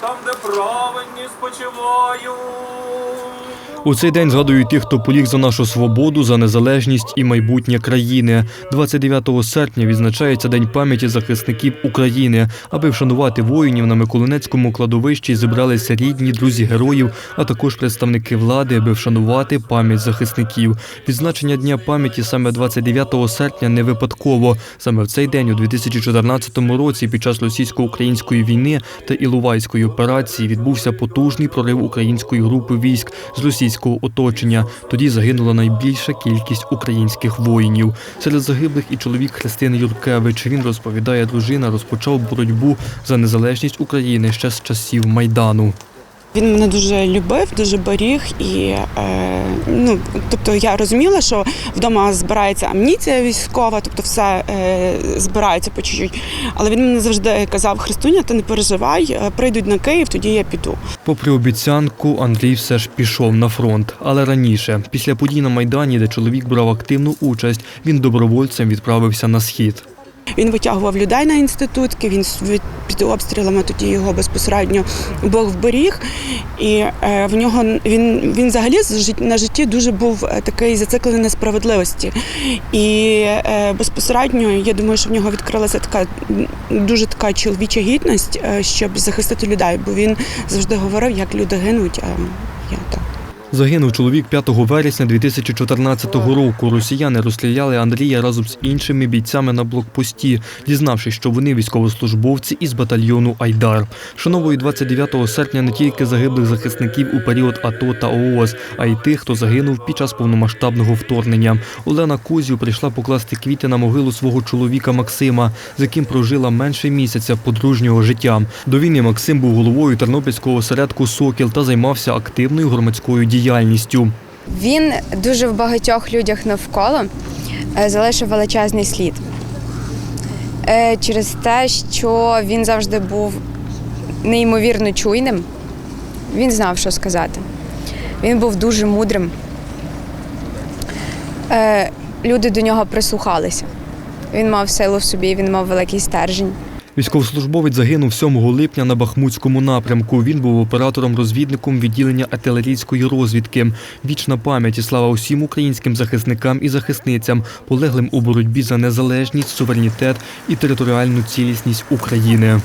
там, де праведні спочивають. У цей день згадують тих, хто поліг за нашу свободу, за незалежність і майбутнє країни. 29 серпня відзначається День пам'яті захисників України. Аби вшанувати воїнів на Миколинецькому кладовищі зібралися рідні, друзі героїв, а також представники влади, аби вшанувати пам'ять захисників. Відзначення Дня пам'яті саме 29 серпня не випадково. Саме в цей день, у 2014 році, під час російсько-української війни та Іловайської операції відбувся потужний прорив української групи військ з російського оточення. Тоді загинула найбільша кількість українських воїнів. Серед загиблих і чоловік Христини Юркевич. Він розповідає, дружина розпочав боротьбу за незалежність України ще з часів майдану. Він мене дуже любив, дуже беріг, і е, ну тобто я розуміла, що вдома збирається амуніція військова, тобто все е, збирається по чуть-чуть. Але він мені завжди казав: Христуня, ти не переживай, е, прийдуть на Київ, тоді я піду. Попри обіцянку, Андрій все ж пішов на фронт. Але раніше, після подій на Майдані, де чоловік брав активну участь, він добровольцем відправився на схід. Він витягував людей на інститутки. Він під обстрілами тоді його безпосередньо Бог вберіг. І е, в нього він, він взагалі на житті дуже був е, такий зациклений на справедливості. І е, безпосередньо я думаю, що в нього відкрилася така дуже така чоловіча гідність, щоб захистити людей, бо він завжди говорив, як люди гинуть. А я так. Загинув чоловік 5 вересня 2014 року. Росіяни розстріляли Андрія разом з іншими бійцями на блокпості, дізнавшись, що вони військовослужбовці із батальйону Айдар. Шановують 29 серпня не тільки загиблих захисників у період АТО та ООС, а й тих, хто загинув під час повномасштабного вторгнення. Олена Кузів прийшла покласти квіти на могилу свого чоловіка Максима, з яким прожила менше місяця подружнього життя. До війни Максим був головою Тернопільського осередку Сокіл та займався активною громадською діяльністю. Він дуже в багатьох людях навколо е, залишив величезний слід. Е, Через те, що він завжди був неймовірно чуйним, він знав, що сказати. Він був дуже мудрим. Е, Люди до нього прислухалися. Він мав силу в собі, він мав великий стержень. Військовослужбовець загинув 7 липня на Бахмутському напрямку. Він був оператором-розвідником відділення артилерійської розвідки. Вічна пам'ять і слава усім українським захисникам і захисницям, полеглим у боротьбі за незалежність, суверенітет і територіальну цілісність України.